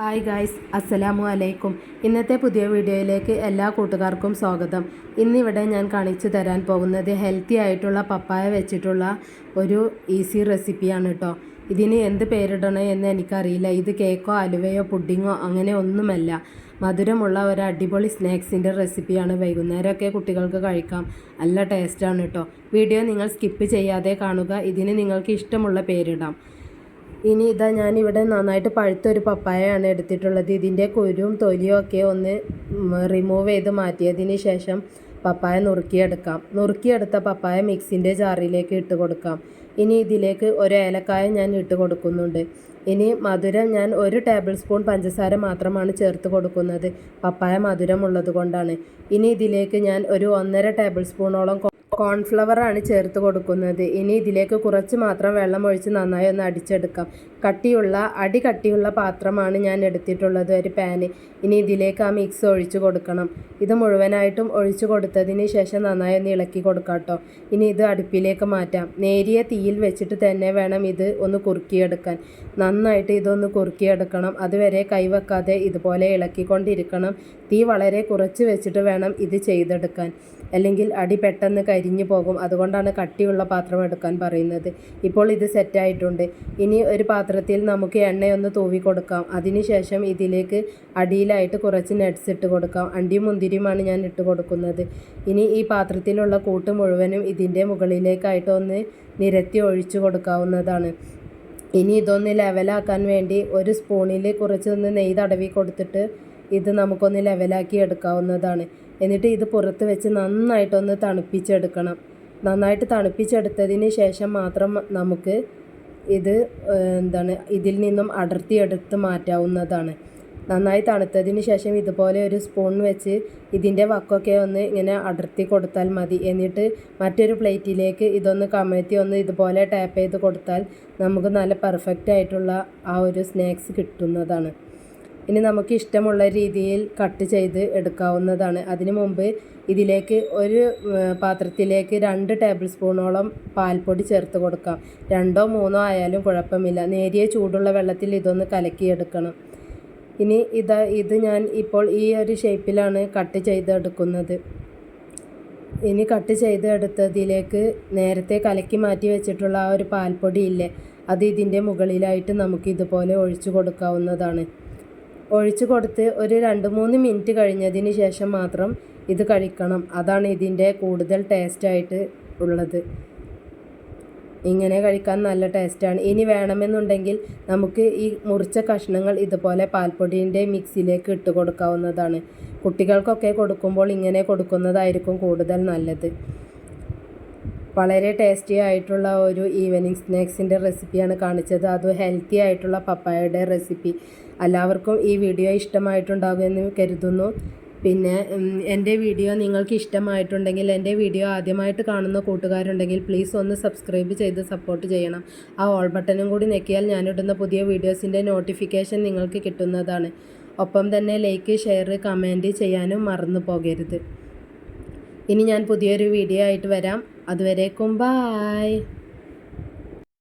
Hi guys അസ്സലാമു അലൈക്കും ഇന്നത്തെ പുതിയ വീഡിയോയിലേക്ക് എല്ലാ കൂട്ടുകാർക്കും സ്വാഗതം. ഇന്നിവിടെ ഞാൻ കാണിച്ചു തരാൻ പോകുന്നത് ഹെൽത്തി ആയിട്ടുള്ള പപ്പായ വെച്ചിട്ടുള്ള ഒരു ഈസി റെസിപ്പിയാണ് കേട്ടോ ഇതിന് എന്ത് പേരിടണം എന്ന് എനിക്കറിയില്ല. ഇത് കേക്കോ അലുവയോ പുഡിങ്ങോ അങ്ങനെ ഒന്നുമല്ല. മധുരമുള്ള ഒരു അടിപൊളി സ്നാക്സിന്റെ റെസിപ്പിയാണ് വൈകുന്നേരമൊക്കെ കുട്ടികൾക്ക് കഴിക്കാം. നല്ല ടേസ്റ്റാണ് കേട്ടോ വീഡിയോ നിങ്ങൾ സ്കിപ്പ് ചെയ്യാതെ കാണുക. ഇതിന് നിങ്ങൾക്ക് ഇഷ്ടമുള്ള പേരിടാം. ഇനി ഇതാ ഞാനിവിടെ നന്നായിട്ട് പഴുത്തൊരു പപ്പായയാണ് എടുത്തിട്ടുള്ളത്. ഇതിന്റെ കുരുവും തൊലിയും ഒക്കെ ഒന്ന് റിമൂവ് ചെയ്ത് മാറ്റിയതിന് ശേഷം പപ്പായ നുറുക്കിയെടുക്കാം. നുറുക്കിയെടുത്ത പപ്പായ മിക്സിന്റെ ജാറിലേക്ക് ഇട്ട് കൊടുക്കാം. ഇനി ഇതിലേക്ക് ഒരു ഏലക്കായ ഞാൻ ഇട്ട് കൊടുക്കുന്നുണ്ട്. ഇനി മധുരം ഞാൻ ഒരു ടേബിൾ സ്പൂൺ പഞ്ചസാര മാത്രമാണ് ചേർത്ത് കൊടുക്കുന്നത്. പപ്പായ മധുരമുള്ളത് കൊണ്ടാണ്. ഇനി ഇതിലേക്ക് ഞാൻ ഒരു ഒന്നര ടേബിൾ സ്പൂണോളം കോൺഫ്ലവർ ആണ് ചേർത്ത് കൊടുക്കുന്നത്. ഇനി ഇതിലേക്ക് കുറച്ച് മാത്രം വെള്ളം ഒഴിച്ച് നന്നായി ഒന്ന് അടിച്ചെടുക്കാം. കട്ടിയുള്ള അടി കട്ടിയുള്ള പാത്രമാണ് ഞാൻ എടുത്തിട്ടുള്ളത് ഒരു പാന് ഇനി ഇതിലേക്ക് ആ മിക്സ് ഒഴിച്ചു കൊടുക്കണം. ഇത് മുഴുവനായിട്ടും ഒഴിച്ചു കൊടുത്തതിന് ശേഷം നന്നായി ഒന്ന് ഇളക്കി കൊടുക്കാം കേട്ടോ ഇനി ഇത് അടുപ്പിലേക്ക് മാറ്റാം. നേരിയ തീയിൽ വെച്ചിട്ട് തന്നെ വേണം ഇത് ഒന്ന് കുറുക്കിയെടുക്കാൻ. നന്നായിട്ട് ഇതൊന്ന് കുറുക്കിയെടുക്കണം. അതുവരെ കൈവെക്കാതെ ഇതുപോലെ ഇളക്കിക്കൊണ്ടിരിക്കണം. തീ വളരെ കുറച്ച് വെച്ചിട്ട് വേണം ഇത് ചെയ്തെടുക്കാൻ. അല്ലെങ്കിൽ അടി പെട്ടെന്ന് കരിഞ്ഞു പോകും. അതുകൊണ്ടാണ് കട്ടിയുള്ള പാത്രം എടുക്കാൻ പറയുന്നത്. ഇപ്പോൾ ഇത് സെറ്റായിട്ടുണ്ട് ഇനി ഒരു പാത്രത്തിൽ നമുക്ക് എണ്ണയൊന്ന് തൂവി കൊടുക്കാം. അതിനുശേഷം ഇതിലേക്ക് അടിയിലായിട്ട് കുറച്ച് നട്ട്സ് ഇട്ട് കൊടുക്കാം. അണ്ടിയും മുന്തിരിയുമാണ് ഞാൻ ഇട്ട് കൊടുക്കുന്നത്. ഇനി ഈ പാത്രത്തിലുള്ള കൂട്ട് മുഴുവനും ഇതിന്റെ മുകളിലേക്കായിട്ട് ഒന്ന് നിരത്തി ഒഴിച്ചു കൊടുക്കാവുന്നതാണ്. ഇനി ഇതൊന്ന് ലെവലാക്കാൻ വേണ്ടി ഒരു സ്പൂണിൽ കുറച്ചൊന്ന് നെയ്യ് തടവി കൊടുത്തിട്ട് ഇത് നമുക്കൊന്ന് ലെവലാക്കി എടുക്കാവുന്നതാണ്. എന്നിട്ട് ഇത് പുറത്ത് വെച്ച് നന്നായിട്ടൊന്ന് തണുപ്പിച്ചെടുക്കണം. നന്നായിട്ട് തണുപ്പിച്ചെടുത്തതിന് ശേഷം മാത്രം നമുക്ക് ഇത് എന്താണ് ഇതിൽ നിന്നും അടർത്തിയെടുത്ത് മാറ്റാവുന്നതാണ്. നന്നായി തണുത്തതിന് ശേഷം ഇതുപോലെ ഒരു സ്പൂൺ വെച്ച് ഇതിന്റെ വക്കൊക്കെ ഒന്ന് ഇങ്ങനെ അടർത്തി കൊടുത്താൽ മതി. എന്നിട്ട് മറ്റൊരു പ്ലേറ്റിലേക്ക് ഇതൊന്ന് കമഴ്ത്തി ഒന്ന് ഇതുപോലെ ടാപ്പ് ചെയ്ത് കൊടുത്താൽ നമുക്ക് നല്ല പെർഫെക്റ്റ് ആയിട്ടുള്ള ആ ഒരു സ്നാക്സ് കിട്ടുന്നതാണ്. ഇനി നമുക്ക് ഇഷ്ടമുള്ള രീതിയിൽ കട്ട് ചെയ്ത് എടുക്കാവുന്നതാണ്. അതിനു മുമ്പ് ഇതിലേക്ക് ഒരു പാത്രത്തിലേക്ക് രണ്ട് ടേബിൾ സ്പൂണോളം പാൽപ്പൊടി ചേർത്ത് കൊടുക്കാം. രണ്ടോ മൂന്നോ ആയാലും കുഴപ്പമില്ല. നേരിയ ചൂടുള്ള വെള്ളത്തിൽ ഇതൊന്ന് കലക്കിയെടുക്കണം. ഇനി ഇത് ഇത് ഞാൻ ഇപ്പോൾ ഈ ഒരു ഷേപ്പിലാണ് കട്ട് ചെയ്ത് എടുക്കുന്നത്. ഇനി കട്ട് ചെയ്ത് എടുത്തതിലേക്ക് നേരത്തെ കലക്കി മാറ്റി വെച്ചിട്ടുള്ള ആ ഒരു പാൽപ്പൊടി ഇല്ലേ അത് ഇതിന്റെ മുകളിലായിട്ട് നമുക്ക് ഇതുപോലെ ഒഴിച്ചു കൊടുക്കാവുന്നതാണ്. ഒഴിച്ചു കൊടുത്ത് ഒരു രണ്ട് മൂന്ന് മിനിറ്റ് കഴിഞ്ഞതിന് ശേഷം മാത്രം ഇത് കഴിക്കണം. അതാണ് ഇതിന്റെ കൂടുതൽ ടേസ്റ്റായിട്ട് ഉള്ളത്. ഇങ്ങനെ കഴിക്കാൻ നല്ല ടേസ്റ്റാണ് ഇനി വേണമെന്നുണ്ടെങ്കിൽ നമുക്ക് ഈ മുറിച്ച കഷ്ണങ്ങൾ ഇതുപോലെ പാൽപ്പൊടിന്റെ മിക്സിയിലേക്ക് ഇട്ട് കൊടുക്കാവുന്നതാണ്. കുട്ടികൾക്കൊക്കെ കൊടുക്കുമ്പോൾ ഇങ്ങനെ കൊടുക്കുന്നതായിരിക്കും കൂടുതൽ നല്ലത്. വളരെ ടേസ്റ്റി ആയിട്ടുള്ള ഒരു ഈവനിങ് സ്നാക്സിന്റെ റെസിപ്പിയാണ് കാണിച്ചത്. അത് ഹെൽത്തി ആയിട്ടുള്ള പപ്പായയുടെ റെസിപ്പി എല്ലാവർക്കും ഈ വീഡിയോ ഇഷ്ടമായിട്ടുണ്ടാകുമെന്ന് കരുതുന്നു. പിന്നെ എന്റെ വീഡിയോ നിങ്ങൾക്ക് ഇഷ്ടമായിട്ടുണ്ടെങ്കിൽ എന്റെ വീഡിയോ ആദ്യമായിട്ട് കാണുന്ന കൂട്ടുകാരുണ്ടെങ്കിൽ പ്ലീസ് ഒന്ന് സബ്സ്ക്രൈബ് ചെയ്ത് സപ്പോർട്ട് ചെയ്യണം. ആ ഓൾ ബട്ടണും കൂടി ഞെക്കിയാൽ ഞാനിടുന്ന പുതിയ വീഡിയോസിന്റെ നോട്ടിഫിക്കേഷൻ നിങ്ങൾക്ക് കിട്ടുന്നതാണ്. ഒപ്പം തന്നെ ലൈക്ക് ഷെയർ കമന്റ് ചെയ്യാനും മറന്നു പോകരുത്. ഇനി ഞാൻ പുതിയൊരു വീഡിയോ ആയിട്ട് വരാം. അതുവരേക്കും ബായ്